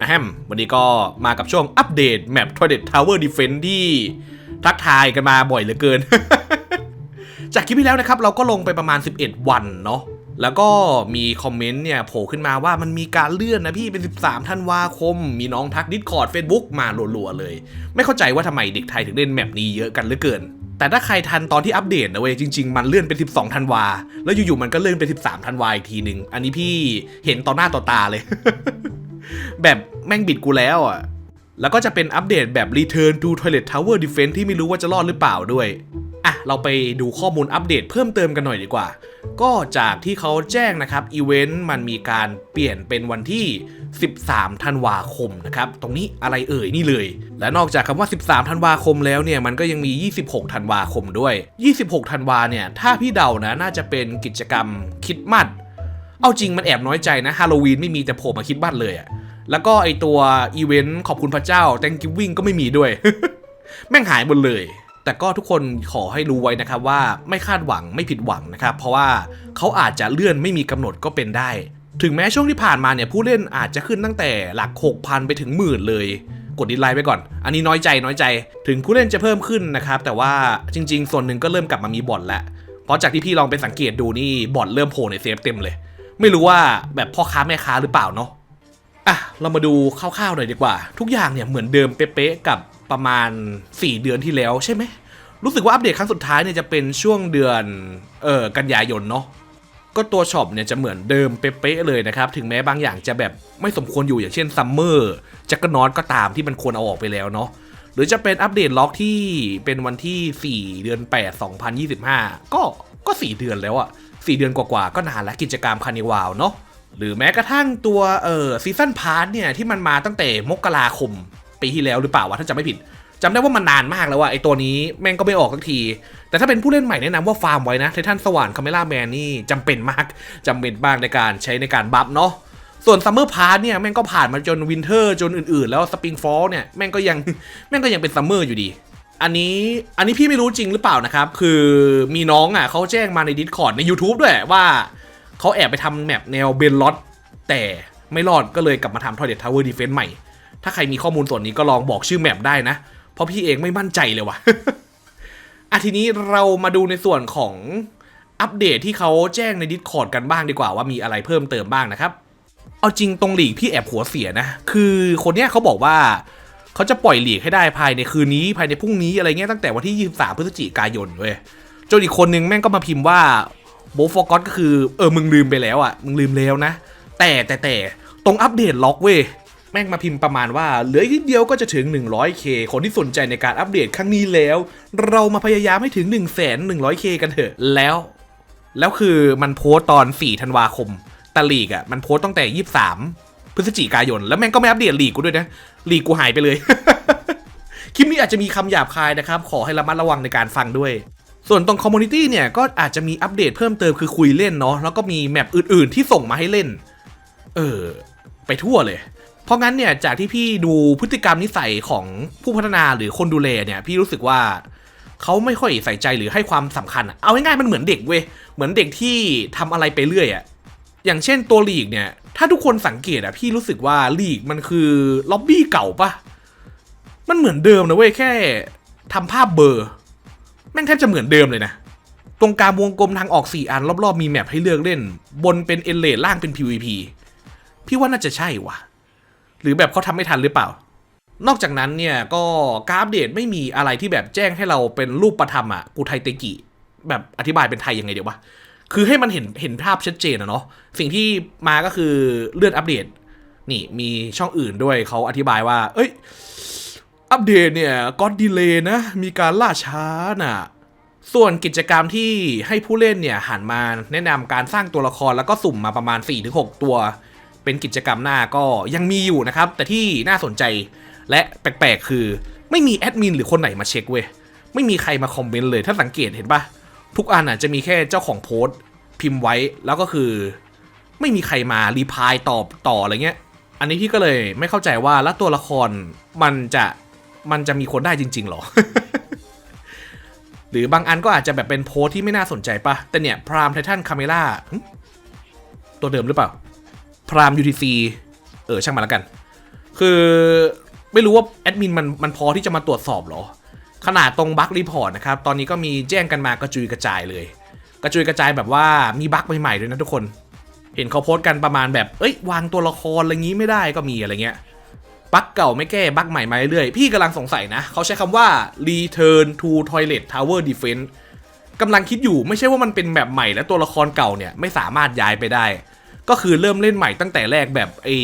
อะแฮมวันนี้ก็มากับช่วงอัปเดตแมป Toilet Tower Defense ที่ทักทายกันมาบ่อยเหลือเกิน จากคลิปที่แล้วนะครับ เราก็ลงไปประมาณ 11 วันเนาะแล้วก็มีคอมเมนต์เนี่ยโผล่ขึ้นมาว่ามันมีการเลื่อนนะพี่เป็น 13 ธันวาคม มีน้องทักดิสคอร์ด Facebook มารัวๆเลย ไม่เข้าใจว่าทำไมเด็กไทยถึงเล่นแมปนี้เยอะกันเหลือเกิน แต่ถ้าใครทันตอนที่อัปเดตนะเว้ยจริง ๆ มันเลื่อนเป็น 12 ธันวา แล้วอยู่ๆมันก็เลื่อนเป็น 13 ธันวาอีกทีหนึ่งอันนี้พี่เห็นต่อหน้าต่อตาเลย แบบแม่งบิดกูแล้วอะ แล้วก็จะเป็นอัปเดตแบบ Return to Toilet Tower Defense ที่ไม่รู้ว่าจะรอดหรือเปล่าด้วย อะ เราไปดูข้อมูลอัปเดตเพิ่มเติมกันหน่อยดีกว่า ก็จากที่เขาแจ้งนะครับ อีเวนต์มันมีการเปลี่ยนเป็นวันที่ 13 ธันวาคมนะครับ ตรงนี้อะไรเอ่ยนี่เลย และนอกจากคำว่า 13 ธันวาคมแล้วเนี่ย มันก็ยังมี 26 ธันวาคมด้วย 26 ธันวาเนี่ย ถ้าพี่เดานะ น่าจะเป็นกิจกรรมคิดมัด เอาจริงมันแอบน้อยใจนะฮาโลวีนไม่มีแต่โผลมาคิดบ้านเลยอะแล้วก็ไอตัวอีเวนต์ขอบคุณพระเจ้า Thanksgiving ก็ไม่มีด้วย แม่งหายหมดเลย แต่ก็ทุกคนขอให้รู้ไว้นะครับว่าไม่คาดหวังไม่ผิดหวังนะครับ เพราะว่าเขาอาจจะเลื่อนไม่มีกำหนดก็เป็นได้ ถึงแม้ช่วงที่ผ่านมาเนี่ยผู้เล่นอาจจะขึ้นตั้งแต่หลัก 6,000 ไปถึงหมื่นเลย กดดิสไลค์ไปก่อน อันนี้น้อยใจน้อยใจ ถึงผู้เล่นจะเพิ่มขึ้นนะครับแต่ว่าจริง ๆ ส่วนหนึ่งก็เริ่มกลับมามีบอทแล้วเพราะจากที่พี่ลองไปสังเกตดูนี่บอทเริ่มโผล่ในเซฟเต็มเลย ไม่รู้ว่าแบบพ่อค้าแม่ค้าหรือเปล่าเนาะอะเรามาดูคร่าวๆหน่อยดีกว่า ทุกอย่างเนี่ยเหมือนเดิมเป๊ะๆกับประมาณ 4 เดือนที่แล้วใช่ไหมรู้สึกว่าอัปเดตครั้งสุดท้ายเนี่ยจะเป็นช่วงเดือนเออกันยายนเนาะก็ตัวช็อปเนี่ยจะเหมือนเดิมเป๊ะๆเลยนะครับ ถึงแม้บางอย่างจะแบบไม่สมควรอยู่อย่างเช่นซัมเมอร์จักรนอตก็ตามที่มันควรเอาออกไปแล้วเนาะหรือจะเป็นอัปเดตล็อกที่เป็นวันที่ 4 เดือน 8 2025 ก็ก็ 4 เดือนแล้วอะ 4 เดือนกว่าๆก็นานแล้วกิจกรรมคานิวาวเนาะหรือแม้กระทั่งตัวเออซีซันพาร์ทเนี่ยที่มันมาตั้งแต่มกราคมปีที่แล้วหรือเปล่าวะถ้าจำไม่ผิดจำได้ว่ามันนานมากแล้วว่าไอตัวนี้แม่งก็ไม่ออกสักที แต่ถ้าเป็นผู้เล่นใหม่แนะนำว่าฟาร์มไว้นะไททันสว่านคาเมล่าแมนนี่จำเป็นมากจำเป็นมากในการใช้ในการบัฟเนาะส่วนซัมเมอร์พาร์ทเนี่ยแม่งก็ผ่านมาจนวินเทอร์จนอื่นๆ แล้วสปริงฟอลเนี่ยแม่งก็ยังแม่งก็ยังเป็นซัมเมอร์อยู่ดี อันนี้อันนี้พี่ไม่รู้จริงหรือเปล่านะครับ คือมีน้องอะเขาแจ้งมาใน Discord ใน YouTube ด้วยว่าเขาแอบไปทำแมปแนวเบนล็อตแต่ไม่รอดก็เลยกลับมาทำ Toilet Tower Defense ใหม่ ถ้าใครมีข้อมูลส่วนนี้ก็ลองบอกชื่อแมปได้นะ เพราะพี่เองไม่มั่นใจเลยว่ะอะทีนี้เรามาดูในส่วนของอัปเดตที่เขาแจ้งใน Discord กันบ้างดีกว่าว่ามีอะไรเพิ่มเติมบ้างนะครับ เอาจริงตรงหลีกพี่แอบหัวเสียนะ คือคนเนี้ยเขาบอกว่า เขาจะปล่อยหลีกให้ได้ภายในคืนนี้ภายในพรุ่งนี้อะไรเงี้ยตั้งแต่วันที่ 23 พฤศจิกายนเว้ยจนอีกคนนึงแม่งก็มาพิมพ์ว่าโบฟอร์กอตก็คือเออมึงลืมไปแล้วอะมึงลืมแล้วนะ แต่แต่แต่ตรงอัปเดตล็อกเว้ยแม่งมาพิมพ์ประมาณว่า เหลืออีกนิดเดียวก็จะถึง 100k คนที่สนใจในการอัปเดตครั้งนี้แล้ว เรามาพยายามให้ถึง 1 1 0 0 0 k กันเถอะแล้ว แล้วคือมันโพสต์ตอน 4 ธันวาคมต่ลีกอะมันโพสต์ตั้งแต่ 23 พฤศจิกายน แล้วแม่งก็ไม่อัปเดตลีกกูด้วยนะลีกกูหายไปเลย คลิปนี้อาจจะมีคำหยาบคายนะครับ ขอให้ระมัดระวังในการฟังด้วย ส่วนตรงคอมมูนิตี้เนี่ยก็อาจจะมีอัปเดตเพิ่มเติมคือคุยเล่นเนาะแล้วก็มีแมปอื่น ๆ ที่ส่งมาให้เล่น เออ ไปทั่วเลย เพราะงั้นเนี่ยจากที่พี่ดูพฤติกรรมนิสัยของผู้พัฒนาหรือคนดูแลเนี่ย พี่รู้สึกว่าเขาไม่ค่อยใส่ใจหรือให้ความสำคัญ เอาง่ายๆมันเหมือนเด็กเว้ย เหมือนเด็กที่ทำอะไรไปเรื่อยอะอย่างเช่นตัวลีกเนี่ย ถ้าทุกคนสังเกตอะพี่รู้สึกว่าลีกมันคือล็อบบี้เก่าปะมันเหมือนเดิมนะเว้ยแค่ทำภาพเบอร์ แม่งแทบจะเหมือนเดิมเลยนะ ตรงกลางวงกลมทางออก 4 อัน รอบๆ มีแมปให้เลือกเล่น บนเป็นเอเลล่างเป็น PVP พี่ว่าน่าจะใช่ว่ะหรือแบบเขาทำไม่ทันหรือเปล่า นอกจากนั้นเนี่ยก็การอัปเดตไม่มีอะไรที่แบบแจ้งให้เราเป็นรูปประธรรมอะกูไทเตกิ แบบอธิบายเป็นไทยยังไงเดี๋ยววะ คือให้มันเห็นเห็นภาพชัดเจนอะเนาะสิ่งที่มาก็คือเลื่อนอัปเดต นี่มีช่องอื่นด้วยเขาอธิบายว่า เอ้ย อัปเดตเนี่ยก็ดีเลย์นะ มีการล่าช้าน่ะส่วนกิจกรรมที่ให้ผู้เล่นเนี่ยหันมาแนะนำการสร้างตัวละครแล้วก็สุ่มมาประมาณ 4-6 ตัว เป็นกิจกรรมหน้าก็ยังมีอยู่นะครับ แต่ที่น่าสนใจและแปลกๆ คือ ไม่มีแอดมินหรือคนไหนมาเช็คเว้ยไม่มีใครมาคอมเมนต์เลยถ้าสังเกตเห็นปะ ทุกอันอะจะมีแค่เจ้าของโพสต์พิมพ์ไว้แล้วก็คือ ไม่มีใครมารีพายตอบต่ออะไรเงี้ย อันนี้พี่ก็เลยไม่เข้าใจว่าแล้วตัวละครมันจะมันจะมีคนได้จริง ๆหรอ หรือบางอันก็อาจจะแบบเป็นโพสต์ที่ไม่น่าสนใจปะแต่เนี่ยพรามไททันคาเมล่าตัวเดิมหรือเปล่า พราม UTC เออช่างมาแล้วกัน คือไม่รู้ว่าแอดมินมันมันพอที่จะมาตรวจสอบหรอ ขนาดตรงบั๊กรีพอร์ตนะครับ ตอนนี้ก็มีแจ้งกันมากระจุยกระจายเลย กระจุยกระจายแบบว่ามีบั๊กใหม่ๆด้วยนะทุกคน เห็นเขาโพสต์กันประมาณแบบ เอ้ย วางตัวละครอะไรงี้ไม่ได้ก็มีอะไรเงี้ย บั๊กเก่าไม่แก้ บั๊กใหม่มาเรื่อยๆ พี่กำลังสงสัยนะ เขาใช้คำว่า return to toilet tower defense กำลังคิดอยู่ไม่ใช่ว่ามันเป็นแบบใหม่และตัวละครเก่าเนี่ยไม่สามารถย้ายไปได้ ก็คือเริ่มเล่นใหม่ตั้งแต่แรกแบบไอ้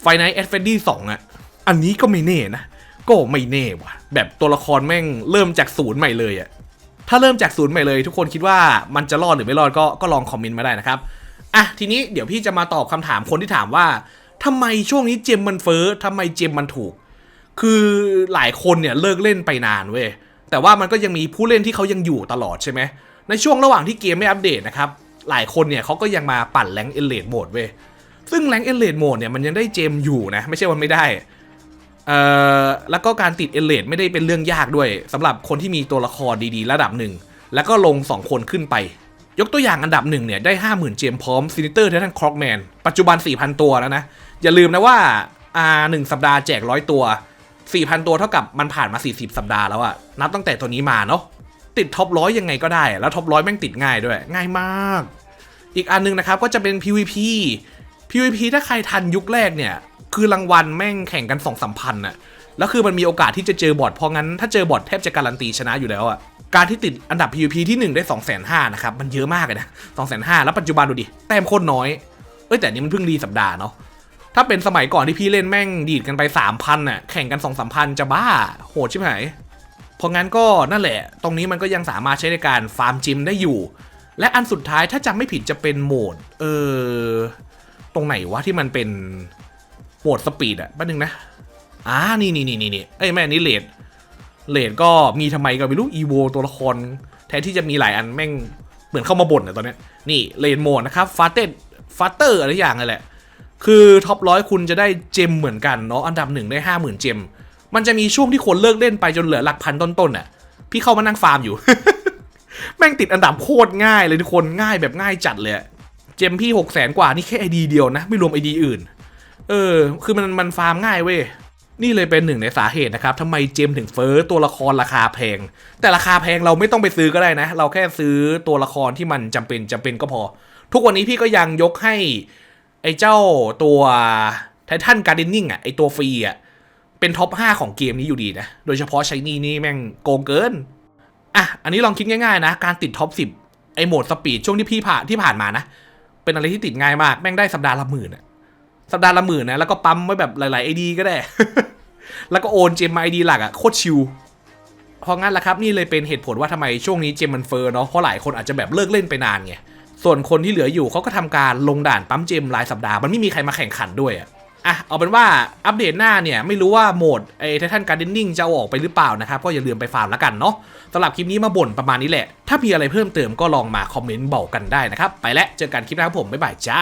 ไฟไนท์แอดเฟนดี้สองอะอันนี้ก็ไม่แน่นะ ก็ไม่แน่ว่ะ แบบตัวละครแม่งเริ่มจากศูนย์ใหม่เลยอะถ้าเริ่มจากศูนย์ใหม่เลย ทุกคนคิดว่ามันจะรอดหรือไม่รอดก็ก็ลองคอมเมนต์มาได้นะครับอะทีนี้เดี๋ยวพี่จะมาตอบคำถามคนที่ถามว่าทำไมช่วงนี้เจมมันเฟ้อทำไมเจมมันถูก คือหลายคนเนี่ยเลิกเล่นไปนานเว้ยแต่ว่ามันก็ยังมีผู้เล่นที่เขายังอยู่ตลอดใช่ไหมในช่วงระหว่างที่เกมไม่อัปเดตนะครับหลายคนเนี่ยเขาก็ยังมาปั่นแรงเอเลดโหมดเว้ยซึ่งแรงเอเลดโหมดเนี่ยมันยังได้เจมอยู่นะ ไม่ใช่ว่าไม่ได้ เอ่อแล้วก็การติดเอเลดไม่ได้เป็นเรื่องยากด้วยสำหรับคนที่มีตัวละครดีๆ ระดับหนึ่ง แล้วก็ลง 2 คนขึ้นไป ยกตัวอย่างอันดับหนึ่งเนี่ย ได้ 50,000 เจมพร้อมซินิเตอร์ไททันคร็อกแมนปัจจุบัน 4,000 ตัวแล้วนะ อย่าลืมนะว่าอ่าหนึ่งสัปดาห์แจกร้อยตัว 4,000 ตัวเท่ากับมันผ่านมา 40 สัปดาห์แล้วอะนับตั้งแต่ตัวนี้มาเนาะติดท็อปร้อยยังไงก็ได้ แล้วท็อปร้อยแม่งติดง่ายด้วย ง่ายมาก อีกอันหนึงนะครับก็จะเป็น PVP PVP ถ้าใครทันยุคแรกเนี่ย คือรางวัลแม่งแข่งกัน2องสามพันอะแล้วคือมันมีโอกาสที่จะเจอบอทเพราะงั้นถ้าเจอบอทแทบจะการันตีชนะอยู่แล้วอะการที่ติดอันดับ PVP ที่ 1 ได้ 2 5 0 0 0 0นะครับ มันเยอะมากเลยนะ2 5 0 0 0แล้วปัจจุบันดูดิ แต้มโคตรน้อย เอ้ยแต่นี้มันเพิ่งรีสัปดาห์เนาะ ถ้าเป็นสมัยก่อนที่พี่เล่นแม่งดีดกันไป 3,000น่ะ แข่งกัน 2 3 0 0 0 จะบ้า โหดชิบหาย เพราะงั้นก็นั่นแหละ ตรงนี้มันก็ยังสามารถใช้ในการฟาร์มจิมได้อยู่ และอันสุดท้ายถ้าจำไม่ผิดจะเป็นโหมด เออ ตรงไหนวะที่มันเป็น โหมดสปีดอะแป๊บนึงนะอ่านี่นี่นี่นี่นเอ้ยแม่นี่เลดเลดก็มีทำไมก็ไม่รู้อีโวตัวละคร แทนที่จะมีหลายอันแม่งเหมือนเข้ามาบ่นอะตอนนี้นี่เลนโหมดนะครับฟาเตฟาเตอร์อะไรอย่างนั่นแหละ คือท็อปร้อยคุณจะได้เจมเหมือนกันเนาะอันดับหนึ่งได้ห้าหมื่นเจม มันจะมีช่วงที่คนเลิกเล่นไปจนเหลือหลักพันต้นๆน่ะพี่เข้ามานั่งฟาร์มอยู่ แม่งติดอันดับโคตรง่ายเลยทุกคนง่ายแบบง่ายจัดเลย เจมพี่หกแสนกว่านี่แค่ไอดีเดียวนะ ไม่รวมไอดีอื่น เออ คือมันมันฟาร์มง่ายเว้ย นี่เลยเป็นหนึ่งในสาเหตุนะครับทำไมเจมถึงเฟ้อตัวละครราคาแพง แต่ราคาแพงเราไม่ต้องไปซื้อก็ได้นะ เราแค่ซื้อตัวละครที่มันจำเป็นจำเป็นก็พอ ทุกวันนี้พี่ก็ยังยกให้ ไอ้เจ้าตัวไททันการ์เดนนิ่งอะ ไอ้ตัวฟรีอะ เป็นท็อป 5 ของเกมนี้อยู่ดีนะ โดยเฉพาะใช้นี่นี่แม่งโกงเกิน อะ อันนี้ลองคิดง่ายๆนะ การติดท็อป 10 ไอ้โหมดสปีดช่วงที่พี่ผ่านที่ผ่านมานะ เป็นอะไรที่ติดง่ายมาก แม่งได้สัปดาห์ละหมื่นอะ สัปดาห์ละหมื่นนะ แล้วก็ปั๊มไว้แบบหลายๆไอดีก็ได้ แล้วก็โอนเจมมาไอดีหลักอะโคตรชิลเพราะงั้นแหละครับนี่เลยเป็นเหตุผลว่าทำไมช่วงนี้เจมมันเฟอร์เนาะเพราะหลายคนอาจจะแบบเลิกเล่นไปนานไงส่วนคนที่เหลืออยู่เขาก็ทำการลงด่านปั๊มเจมรายสัปดาห์มันไม่มีใครมาแข่งขันด้วยอะอะเอาเป็นว่าอัปเดตหน้าเนี่ย ไม่รู้ว่าโหมดไอ้ไททันการ์เดนนิ่งจะออกไปหรือเปล่านะครับ ก็อย่าลืมไปฟาร์มแล้วกันเนาะสำหรับคลิปนี้มาบ่นประมาณนี้แหละ ถ้ามีอะไรเพิ่มเติมก็ลองมาคอมเมนต์บอกกันได้นะครับ ไปแล้วเจอกันคลิปหน้าผม บ๊ายบายจ้า